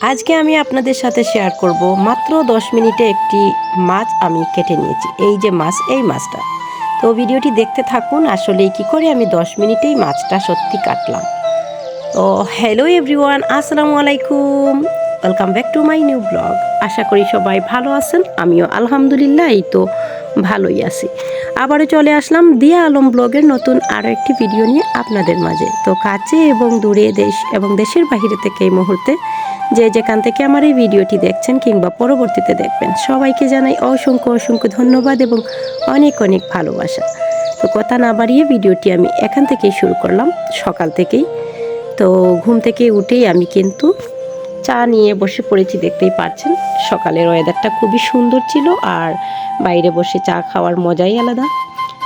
আজকে আমি আপনাদের সাথে শেয়ার করব মাত্র দশ মিনিটে একটি মাছ আমি কেটে নিয়েছি। এই যে মাছ, এই মাছটা। তো ভিডিওটি দেখতে থাকুন আসলে কি করে আমি দশ মিনিটেই মাছটা সত্যি কাটলাম। তো হ্যালো এভরিওয়ান আসসালামু আলাইকুম। Welcome back to my new blog আশা করি সবাই ভালো আছেন, আমিও আলহামদুলিল্লাহ, এই তো ভালোই আছি। আবারও চলে আসলাম দিয়া আলম ব্লগের নতুন আরও একটি ভিডিও নিয়ে আপনাদের মাঝে। তো কাছে এবং দূরে দেশ এবং দেশের বাহিরে থেকে এই মুহূর্তে যে যেখান থেকে আমার এই ভিডিওটি দেখছেন কিংবা পরবর্তীতে দেখবেন, সবাইকে জানাই অসংখ্য অসংখ্য ধন্যবাদ এবং অনেক অনেক ভালোবাসা। তো কথা না বাড়িয়ে ভিডিওটি আমি এখান থেকেই শুরু করলাম, সকাল থেকেই। তো ঘুম থেকে উঠেই আমি কিন্তু চা নিয়ে বসে পড়েছি, দেখতেই পাচ্ছেন। সকালের ওয়েদারটা খুবই সুন্দর ছিল আর বাইরে বসে চা খাওয়ার মজাই আলাদা।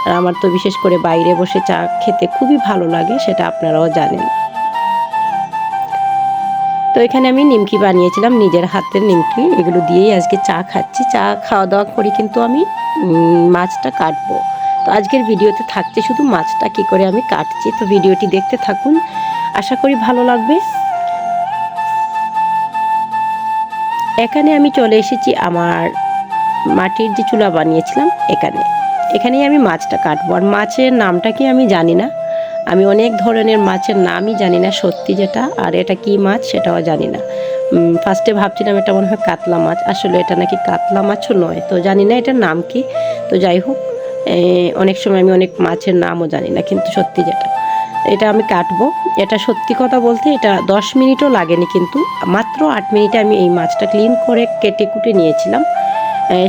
আর আমার তো বিশেষ করে বাইরে বসে চা খেতে খুবই ভালো লাগে, সেটা আপনারাও জানেন। তো এখানে আমি নিমকি বানিয়েছিলাম, নিজের হাতের নিমকি। এগুলো দিয়েই আজকে চা খাচ্ছি। চা খাওয়া দাওয়া করে কিন্তু আমি মাছটা কাটবো। তো আজকের ভিডিওতে থাকছে শুধু মাছটা, কি করে আমি কাটছি। তো ভিডিওটি দেখতে থাকুন। আশা করি ভালো লাগবে। এখানে আমি চলে এসেছি আমার মাটির যে চুলা বানিয়েছিলাম এখানে। এখানেই আমি মাছটা কাটবো। আর মাছের নামটা কি আমি জানি না। আমি অনেক ধরনের মাছের নামই জানি না সত্যি যেটা, আর এটা কি মাছ সেটাও জানি না। ফার্স্টে ভাবছিলাম এটা মনে হয় কাতলা মাছ। আসলে এটা নাকি কাতলা মাছও নয়, তো জানি না এটার নাম কি। তো যাই হোক অনেক সময় আমি অনেক মাছের নামও জানি না, কিন্তু সত্যি যেটা। এটা আমি কাটবো। এটা সত্যি কথা বলতে এটা দশ মিনিটও লাগেনি, কিন্তু মাত্র আট মিনিটে আমি এই মাছটা ক্লিন করে কেটে কুটে নিয়েছিলাম।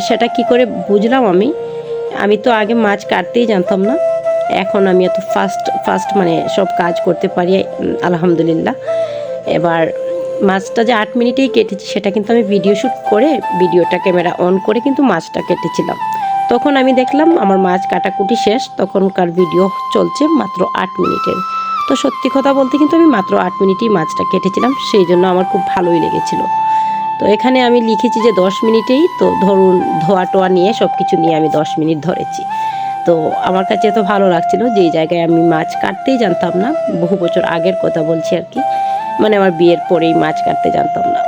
সেটা কি করে বুঝলাম আমি? আমি তো আগে মাছ কাটতেই জানতাম না। এখন আমি এত ফাস্ট ফাস্ট মানে সব কাজ করতে পারি আলহামদুলিল্লাহ। এবার মাছটা যে আট মিনিটেই কেটেছি, সেটা কিন্তু আমি ভিডিও শ্যুট করে ভিডিওটা ক্যামেরা অন করে কিন্তু মাছটা কেটেছিলাম। তখন আমি দেখলাম আমার মাছ কাটাকুটি শেষ, তখনকার ভিডিও চলছে মাত্র আট মিনিটের। তো সত্যি কথা বলতে কিন্তু আমি মাত্র আট মিনিটেই মাছটা কেটেছিলাম, সেই জন্য আমার খুব ভালোই লেগেছিল। তো এখানে আমি লিখেছি যে দশ মিনিটেই, তো ধরুন ধোয়া টোয়া নিয়ে সব কিছু নিয়ে আমি দশ মিনিট ধরেছি। তো আমার কাছে এত ভালো লাগছিল যেই জায়গায় আমি মাছ কাটতেই জানতাম না, বহু বছর আগের কথা বলছি আর কি মানে আমার বিয়ের পরেই মাছ কাটতে জানতাম না।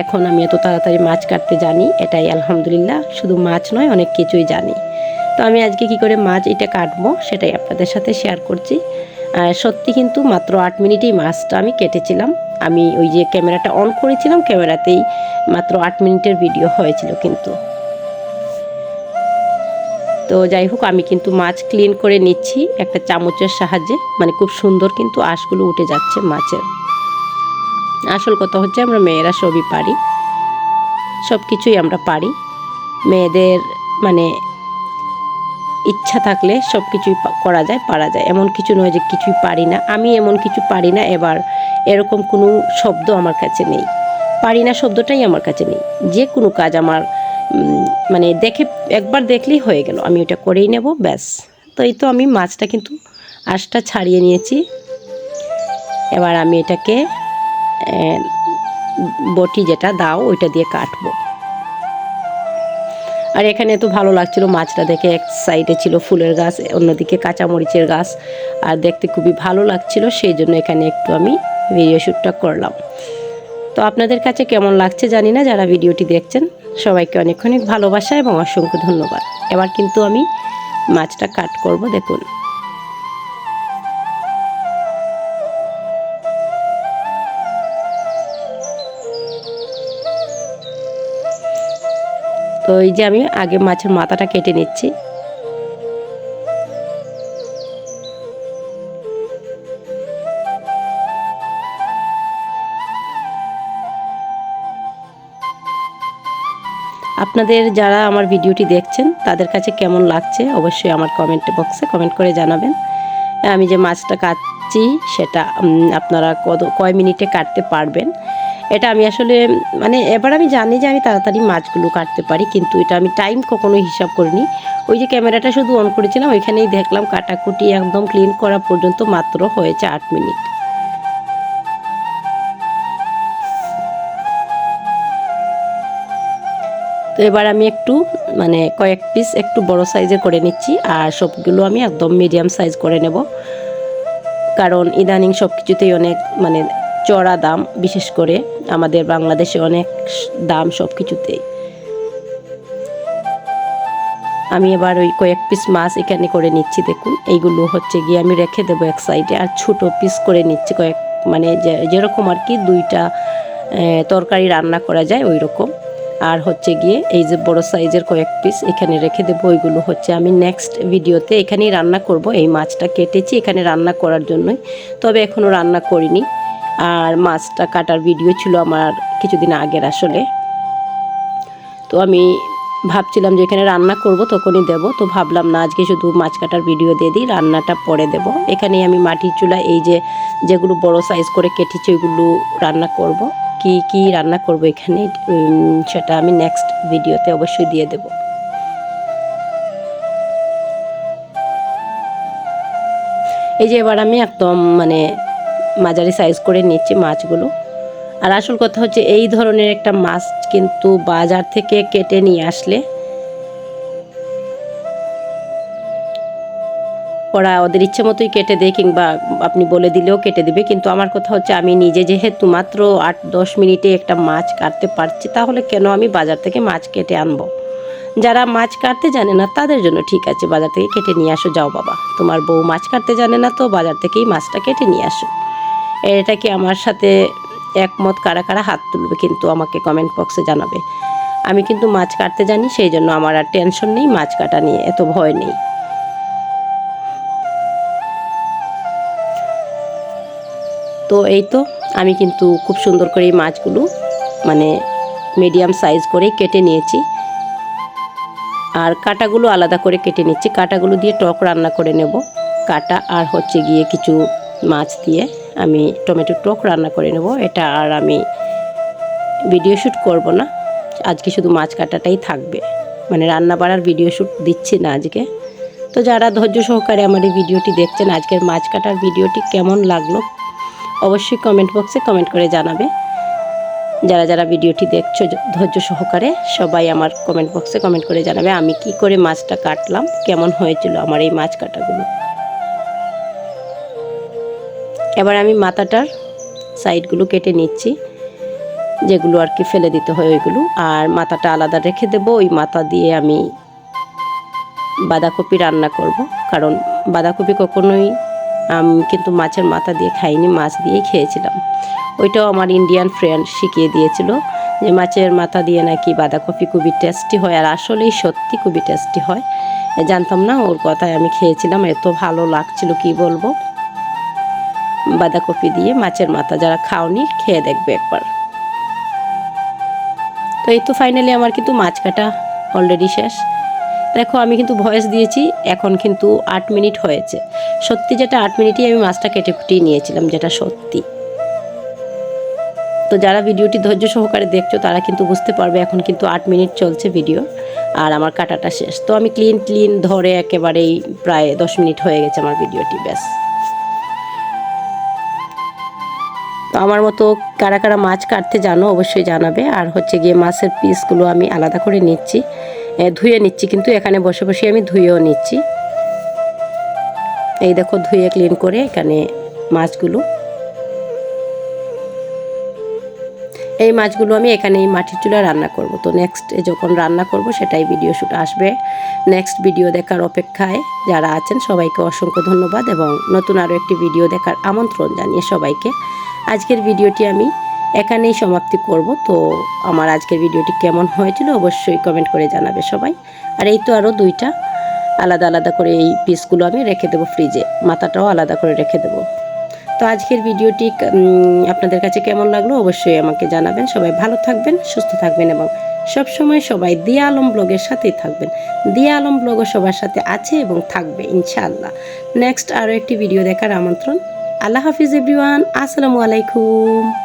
এখন আমি এত তাড়াতাড়ি মাছ কাটতে জানি, এটাই আলহামদুলিল্লাহ, শুধু মাছ নয়, অনেক কিছুই জানি। তো আমি আজকে কি করে মাছ এটা কাটবো, সেটাই আপনাদের সাথে শেয়ার করছি। সত্যি কিন্তু মাত্র আট মিনিটেই মাছটা আমি কেটেছিলাম। আমি ওই যে ক্যামেরাটা অন করেছিলাম, ক্যামেরাতেই মাত্র আট মিনিটের ভিডিও হয়েছিল কিন্তু। তো যাই হোক, আমি কিন্তু মাছ ক্লিন করে নিচ্ছি একটা চামচের সাহায্যে। মানে খুব সুন্দর কিন্তু আঁশগুলো উঠে যাচ্ছে মাছের। আসল কথা হচ্ছে আমরা মেয়েরা সবই পারি। সব কিছুই আমরা পারি। মেয়েদের মানে ইচ্ছা থাকলে সব কিছুই করা যায়, পারা যায়। এমন কিছু নয় যে কিছুই পারি না। আমি এমন কিছু পারি না, এবার এরকম কোনো শব্দ আমার কাছে নেই। পারি না শব্দটাই আমার কাছে নেই। যে কোনো কাজ আমার মানে দেখে, একবার দেখলেই হয়ে গেল। আমি ওটা করেই নেব, ব্যাস। তো এই তো আমি মাছটা কিন্তু আঁশটা ছাড়িয়ে নিয়েছি। এবার আমি এটাকে বটি যেটা দাও, ওইটা দিয়ে কাটবো। আর এখানে তো ভালো লাগছিল, মাছটা দেখে এক সাইডে ছিল ফুলের গাছ, অন্যদিকে কাঁচামরিচের গাছ, আর দেখতে খুবই ভালো লাগছিল, সেই জন্য এখানে একটু আমি ভিডিও শ্যুটটা করলাম। তো আপনাদের কাছে কেমন লাগছে জানি না, যারা ভিডিওটি দেখছেন, সবাইকে অনেক অনেক ভালোবাসা এবং অসংখ্য ধন্যবাদ। এবার কিন্তু আমি মাছটা কাট করব, দেখুন। তো এই যে আমি আগে মাছের মাথাটা কেটে নিচ্ছি। আপনাদের যারা আমার ভিডিওটি দেখছেন, তাদের কাছে কেমন লাগছে অবশ্যই আমার কমেন্ট বক্সে কমেন্ট করে জানাবেন। আমি যে মাছটা কাটছি, সেটা আপনারা কত, কয় মিনিটে কাটতে পারবেন? এটা আমি আসলে মানে এবার আমি জানি যে আমি তাড়াতাড়ি মাছগুলো কাটতে পারি, কিন্তু এটা আমি টাইম কখনো হিসাব করিনি। ওই যে ক্যামেরাটা শুধু অন করেছিলাম, ওইখানেই দেখলাম কাটাকুটি একদম ক্লিন করা পর্যন্ত মাত্র হয়েছে আট মিনিট তো এবার আমি একটু মানে কয়েক পিস একটু বড় সাইজের করে নিচ্ছি, আর সবগুলো আমি একদম মিডিয়াম সাইজ করে নেব। কারণ ইদানিং সব কিছুতেই অনেক মানে চড়া দাম, বিশেষ করে আমাদের বাংলাদেশে অনেক দাম সব কিছুতেই আমি এবার ওই কয়েক পিস মাছ এখানে করে নিচ্ছি, দেখুন। এইগুলো হচ্ছে গিয়ে আমি রেখে দেবো এক সাইডে আর ছোট পিস করে নিচ্ছি কয়েক মানে যেরকম আর কি দুইটা তরকারি রান্না করা যায় ওই রকম আর হচ্ছে গিয়ে এই যে বড় সাইজের কয়েক পিস এখানে রেখে দেবো, ওইগুলো হচ্ছে আমি নেক্সট ভিডিওতে এখানেই রান্না করব। এই মাছটা কেটেছি এখানে রান্না করার জন্যই। তবে এখনও রান্না করিনি। আর মাছটা কাটার ভিডিও ছিল আমার কিছুদিন আগের আসলে। তো আমি ভাবছিলাম যে এখানে রান্না করব, তখনই দেব। তো ভাবলাম না, আজকে শুধু মাছ কাটার ভিডিও দিয়ে দিই, রান্নাটা পরে দেব। এখানেই আমি মাটির চুলা, এই যে যেগুলো বড় সাইজ করে কেটেছি, ওইগুলো রান্না করব। কি কি রান্না করব এখানে সেটা আমি নেক্সট ভিডিওতে অবশ্যই দিয়ে দেব। এই যে এবার আমি একদম মানে মাঝারি সাইজ করে নিচ্ছি মাছগুলো। আর আসল কথা হচ্ছে এই ধরনের একটা মাছ কিন্তু বাজার থেকে কেটে নিয়ে আসলে ওরা ওদের ইচ্ছে মতোই কেটে দেয় কিংবা আপনি বলে দিলেও কেটে দিবে। কিন্তু আমার কথা হচ্ছে আমি নিজে যেহেতু মাত্র আট দশ মিনিটে একটা মাছ কাটতে পারছি, তাহলে কেন আমি বাজার থেকে মাছ কেটে আনব? যারা মাছ কাটতে জানে না, তাদের জন্য ঠিক আছে, বাজার থেকে কেটে নিয়ে আসো। যাও বাবা, তোমার বউ মাছ কাটতে জানে না তো বাজার থেকেই মাছটা কেটে নিয়ে আসো। এটা কি আমার সাথে একমত? কারা কারা হাত তুলবে কিন্তু আমাকে কমেন্ট বক্সে জানাবে। আমি কিন্তু মাছ কাটতে জানি, সেই জন্য আমার আর টেনশন নেই, মাছ কাটা নিয়ে এত ভয় নেই। তো এই তো, আমি কিন্তু খুব সুন্দর করে এই মাছগুলো মানে মিডিয়াম সাইজ করে কেটে নিয়েছি। আর কাটাগুলো আলাদা করে কেটে নিচ্ছি। কাটাগুলো দিয়ে টক রান্না করে নেব। কাটা আর হচ্ছে গিয়ে কিছু মাছ দিয়ে। আমি টমেটো টক রান্না করে নেব। এটা আর আমি ভিডিও শ্যুট করব না। আজকে শুধু মাছ কাটাটাই থাকবে। মানে রান্না বাড়ার ভিডিও শ্যুট দিচ্ছি না আজকে। তো যারা ধৈর্য সহকারে আমার এই ভিডিওটি দেখছেন, আজকের মাছ কাটার ভিডিওটি কেমন লাগল, অবশ্যই কমেন্ট বক্সে কমেন্ট করে জানাবে। যারা যারা ভিডিওটি দেখছ, ধৈর্য সহকারে সবাই আমার কমেন্ট বক্সে কমেন্ট করে জানাবে, আমি কি করে মাছটা কাটলাম, কেমন হয়েছিল আমার এই মাছ কাটাগুলো। এবার আমি মাথাটার সাইডগুলো কেটে নিচ্ছি, যেগুলো আর কি ফেলে দিতে হয় ওইগুলো। আর মাথাটা আলাদা রেখে দেবো, ওই মাথা দিয়ে আমি বাঁধাকপি রান্না করব। কারণ বাঁধাকপি কখনোই আমি কিন্তু মাছের মাথা দিয়ে খাইনি, মাছ দিয়েই খেয়েছিলাম। ওইটাও আমার ইন্ডিয়ান ফ্রেন্ড শিখিয়ে দিয়েছিল যে মাছের মাথা দিয়ে নাকি বাঁধাকপি খুবই টেস্টি হয়, আর আসলেই সত্যি খুবই টেস্টি হয়। জানতাম না ওর কথায় আমি খেয়েছিলাম, এত ভালো লাগছিল, কি বলব? বাঁধাকপি দিয়ে মাছের মাথা, যারা খাওনি খেয়ে দেখবে একবার। তো এই তো ফাইনালি আমার কিন্তু মাছ কাটা অলরেডি শেষ। দেখো, আমি কিন্তু ভয়েস দিয়েছি, এখন কিন্তু আট মিনিট হয়েছে। সত্যি যেটা আট মিনিটই আমি মাছটা কেটে কুটিয়ে নিয়েছিলাম, যেটা সত্যি। তো যারা ভিডিওটি ধৈর্য সহকারে দেখছ, তারা কিন্তু বুঝতে পারবে এখন কিন্তু আট মিনিট চলছে ভিডিও আর আমার কাটাটা শেষ। তো আমি ক্লিন ক্লিন ধরে একেবারেই প্রায় দশ মিনিট হয়ে গেছে আমার ভিডিওটি ব্যাস। তো আমার মতো কারা কারা মাছ কাটতে জানো, অবশ্যই জানাবে। আর হচ্ছে গিয়ে মাছের পিসগুলো আমি আলাদা করে নিচ্ছি। ধুয়ে নিচ্ছি, কিন্তু এখানে বসে বসে আমি ধুয়েও নিচ্ছি। এই দেখো, ধুয়ে ক্লিন করে এখানে মাছগুলো। এই মাছগুলো আমি এখানে এই মাটির চুলায় রান্না করব। তো নেক্সট যখন রান্না করব, সেটাই ভিডিও শ্যুট আসবে। নেক্সট ভিডিও দেখার অপেক্ষায় যারা আছেন, সবাইকে অসংখ্য ধন্যবাদ এবং নতুন আরও একটি ভিডিও দেখার আমন্ত্রণ জানিয়ে সবাইকে আজকের ভিডিওটি আমি এখানেই সমাপ্তি করব। তো আমার আজকের ভিডিওটি কেমন হয়েছিল অবশ্যই কমেন্ট করে জানাবে সবাই। আর এই তো আরও দুইটা আলাদা আলাদা করে এই পিসগুলো আমি রেখে দেবো ফ্রিজে মাথাটাও আলাদা করে রেখে দেবো। তো আজকের ভিডিওটি আপনাদের কাছে কেমন লাগল অবশ্যই আমাকে জানাবেন। সবাই ভালো থাকবেন, সুস্থ থাকবেন এবং সব সময় সবাই দিয়া আলম ব্লগের সাথেই থাকবেন। দিয়া আলম ব্লগও সবার সাথে আছে এবং থাকবে, ইনশাআল্লাহ। নেক্সট আরও একটি ভিডিও দেখার আমন্ত্রণ। আল্লাহ হাফিজ এভরিওয়ান আসসালামু আলাইকুম।